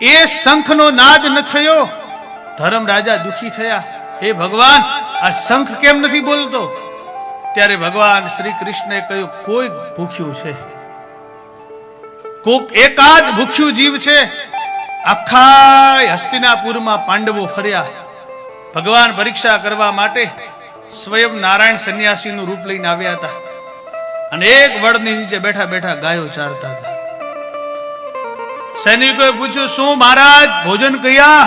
એ શંખનો નાદ ન થયો. ધર્મ રાજા દુખી થયા. હે ભગવાન, આ શંખ કેમ નથી બોલતો? ત્યારે ભગવાન શ્રી કૃષ્ણએ કહ્યું, કોઈ ભૂખ્યું છે? કોક એકાદ ભૂખ્યું જીવ છે? આખા હસ્તિનાપુરમાં પાંડવો ફર્યા. ભગવાન પરીક્ષા કરવા માટે સ્વયં નારાયણ સંન્યાસીનું રૂપ લઈને આવ્યા હતા. અને એક વડની નીચે બેઠા બેઠા ગાયો ચારતા હતા. सैनिकों पूछो શું महाराज, भोजन किया?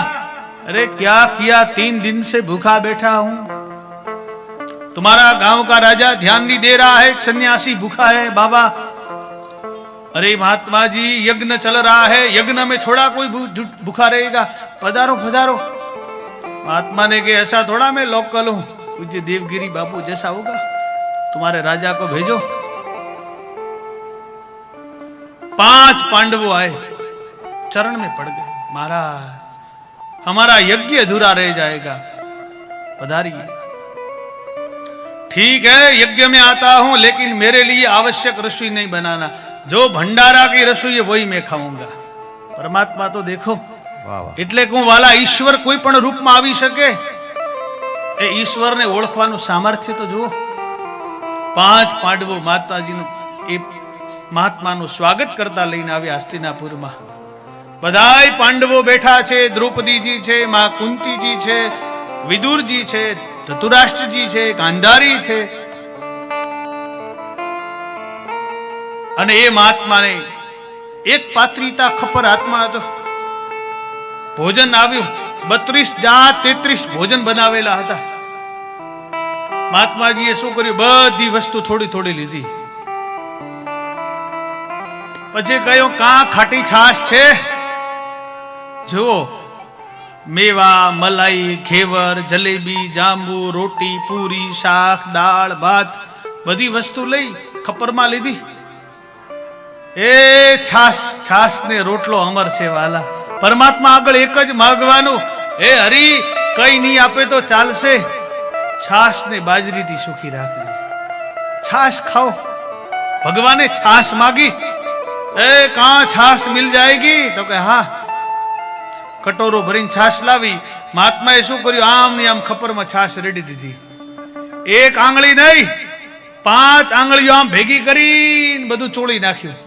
अरे, क्या किया? तीन दिन से भूखा बैठा हूँ। तुम्हारा गाँव का राजा ध्यान नहीं दे रहा है, एक सन्यासी भूखा है, बाबा। अरे, महात्मा जी, यज्ञ चल रहा है, यज्ञ में थोड़ा कोई भूखा रहेगा। पधारो पधारो। महात्मा ने कहा, ऐसा थोड़ा मैं लोकल हूँ पूज्य देवगिरी बाबू जैसा होगा। तुम्हारे राजा को भेजो। पाँच पांडवों आए। चरण में पड़ गए महाराज हमारा यज्ञ अधूरा रह जाएगा पधारिए ठीक है यज्ञ में आता हूं लेकिन मेरे लिए आवश्यक रसोई नहीं बनाना जो भंडारा की रसोई है वही मैं खाऊंगा પરમાત્મા તો દેખો વાહ વાહ એટલે કે હું વાલા ઈશ્વર કોઈ પણ રૂપમાં આવી શકે એ ઈશ્વરને ઓળખવાનું સામર્થ્ય તો જુઓ પાંચ પાંડવો માતાજીનું એ મહાત્માનું સ્વાગત કરતા લઈને આવ્યા હસ્તિનાપુરમાં બધાય પાંડવો બેઠા છે, દ્રૌપદીજી છે, માં કુંતીજી છે, વિદુરજી છે, ધતુરાષ્ટ્રજી છે ગાંધારી છે. અને એ મહાત્માને એક પાત્રીતા ખપર આત્મા હતો ભોજન આવ્યું બત્રીસ જાત તેત્રીસ ભોજન બનાવેલા હતા. મહાત્માજીએ શું કર્યું? બધી વસ્તુ થોડી થોડી લીધી. પછી કયો કા ખાટી છાશ છે? જુઓ. મેવા, મલાઈ, ઘેવર, જલેબી, જાંબુ, રોટી, પૂરી, શાક, દાળ, ભાત, બધી વસ્તુ લઈ ખપરમાં લીધી. એ છાસ છાસ ને રોટલો અમર છે વાલા. પરમાત્મા આગળ એક જ માગવાનું. એ હરી, કઈ નહીં આપે તો ચાલશે. છાસ ને બાજરીથી સુખી રાખજો. છાસ ખાઓ. ભગવાને છાસ માગી. એ, કાં છાસ મિલ જાયગી? તો કે હા. કટોરો ભરીને છાસ લાવી મહાત્માએ શું કર્યું આમ ને આમ ખપરમાં છાસ રેડી દીધી એક આંગળી નહીં પાંચ આંગળીઓ આમ ભેગી કરીને બધું ચોળી નાખ્યું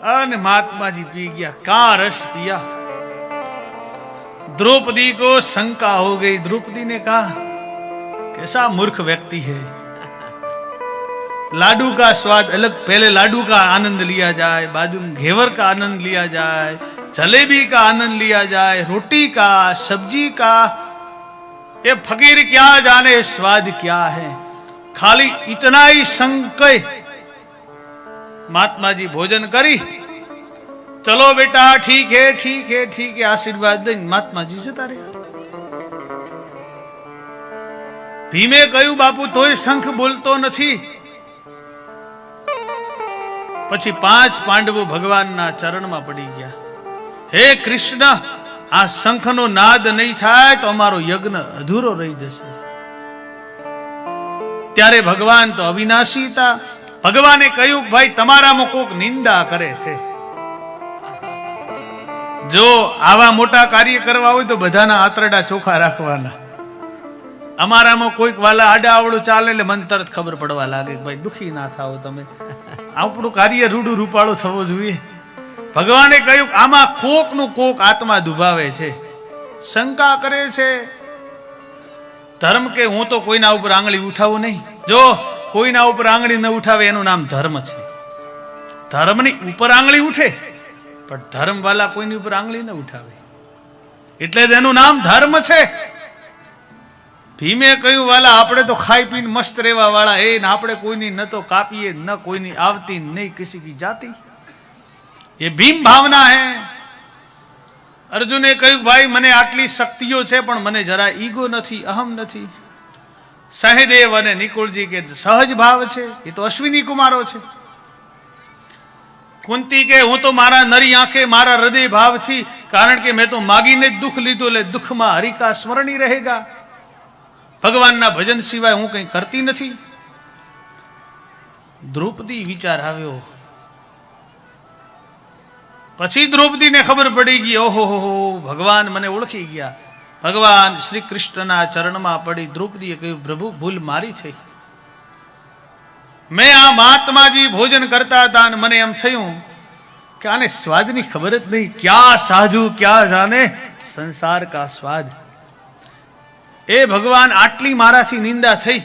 અને महात्मा जी पी गया का रस पिया द्रौपदी को शंका हो गई द्रौपदी ने कहा कैसा मूर्ख व्यक्ति है लाडू का स्वाद अलग पहले लाडू का आनंद लिया जाए बाद में घेवर का आनंद लिया जाए जलेबी का आनंद लिया जाए रोटी का सब्जी का ये फकीर क्या जाने स्वाद क्या है खाली इतना ही संकय महात्मा जी भोजन કરી ચલો બેટા ઠીક હે ઠીક હે ઠીક હે આશીર્વાદ દઈને મહાત્માજી જતા રહ્યા ભીમે કહ્યું બાપુ તોય શંખ બોલતો નથી પછી પાંચ પાંડવો ભગવાનના ચરણમાં પડી ગયા હે કૃષ્ણ, આ શંખનો નાદ નહીં થાય તો અમારો યજ્ઞ અધૂરો રહી જશે. ત્યારે ભગવાન તો અવિનાશી હતા. ભગવાને કહ્યું, ભાઈ, તમારામાં કોક નિંદા કરે છે. જો આવા મોટા કાર્ય કરવા હોય તો બધાના આંતરડા ચોખા રાખવાના. અમારામાં કોઈક વાલા આડા આવડું ચાલે એટલે મને તરત ખબર પડવા લાગે ભાઈ, દુખી ના થાઓ તમે. આપણું કાર્ય રૂડું રૂપાળું થવું જોઈએ. ભગવાને કહ્યું, આમાં કોકનું કોક આત્મા દુભાવે છે. શંકા કરે છે, ધર્મ કે હું તો કોઈના ઉપર આંગળી ઉઠાવું નહીં. જો કોઈના ઉપર આંગળી ન ઉઠાવે, એનું નામ ધર્મ છે. ધર્મની ઉપર આંગળી ઉઠે, પણ ધર્મ વાલા કોઈની ઉપર આંગળી ન ઉઠાવે. એટલે એનું નામ ધર્મ છે. ભીમે કહ્યું, વાલા, આપણે તો ખાઈ પીને મસ્ત રહેવા વાળા એ ને આપણે કોઈની ન તો કાપીએ, ન કોઈની આવતી નહીં, કિસી કી જાતી. એ ભીમ ભાવના હે. અર્જુને કહ્યું, ભાઈ, મને આટલી શક્તિઓ છે, પણ મને જરા ઈગો નથી, અહમ નથી. સહદેવ અને નિકુળજી કે, સહજ ભાવ છે, એ તો અશ્વિની કુમારો છે. કુંતી કે, હું તો મારા નરી આંખે મારા હૃદય ભાવથી, કારણ કે મેં તો માગીને જ દુઃખ લીધું, એટલે દુઃખમાં હરિકા સ્મરણી રહેગા. ભગવાનના ભજન સિવાય હું કંઈ કરતી નથી. દ્રૌપદી વિચાર આવ્યો પછી દ્રૌપદીને ખબર પડી ગઈ, ઓહો, હો ભગવાન મને ઓળખી ગયા. ભગવાન શ્રી કૃષ્ણના ચરણમાં પડી દ્રૌપદીએ કહ્યું, પ્રભુ, ભૂલ મારી થઈ મેં આ મહાત્માજી ભોજન કરતા હતા અને મને એમ થયું કે આને સ્વાદની ખબર જ નહીં, ક્યાં સાધુ ક્યાં જાને સંસાર કા સ્વાદ. એ ભગવાન આટલી મારાથી નિંદા થઈ.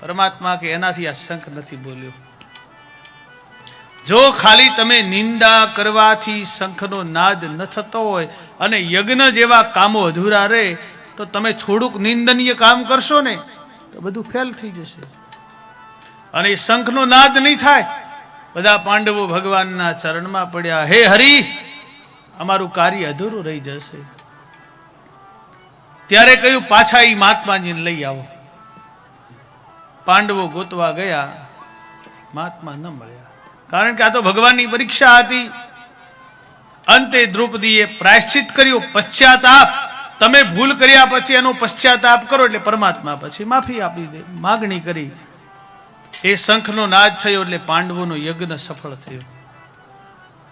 પરમાત્મા કે એનાથી આ શંખ નથી બોલ્યો. જો ખાલી તમે નિંદા કરવાથી શંખનો નાદ ન થતો હોય અને યજ્ઞ જેવા કામો અધૂરા રહે, તો તમે થોડુંક નિંદનીય કામ કરશો ને, તો બધું ફેલ થઈ જશે. અને શંખનો નાદ નહીં થાય. બધા પાંડવો ભગવાનના ચરણમાં પડ્યા. હે હરિ, અમારું કાર્ય અધૂરું રહી જશે. ત્યારે કહ્યું, પાછા એ મહાત્માજીને લઈ આવો. પાંડવો ગોતવા ગયા. મહાત્મા ન મળ્યા. કારણ કે આ તો ભગવાનની પરીક્ષા હતી. અંતે દ્રૌપદીએ પ્રાયશ્ચિત કર્યું, પશ્ચાતાપ, તમે ભૂલ કર્યા પછી એનો પશ્ચાતાપ કરો એટલે પરમાત્મા પછી માફી આપી દે. માગણી કરી. એ શંખનો નાદ થયો એટલે પાંડવોનો યજ્ઞ સફળ થયો.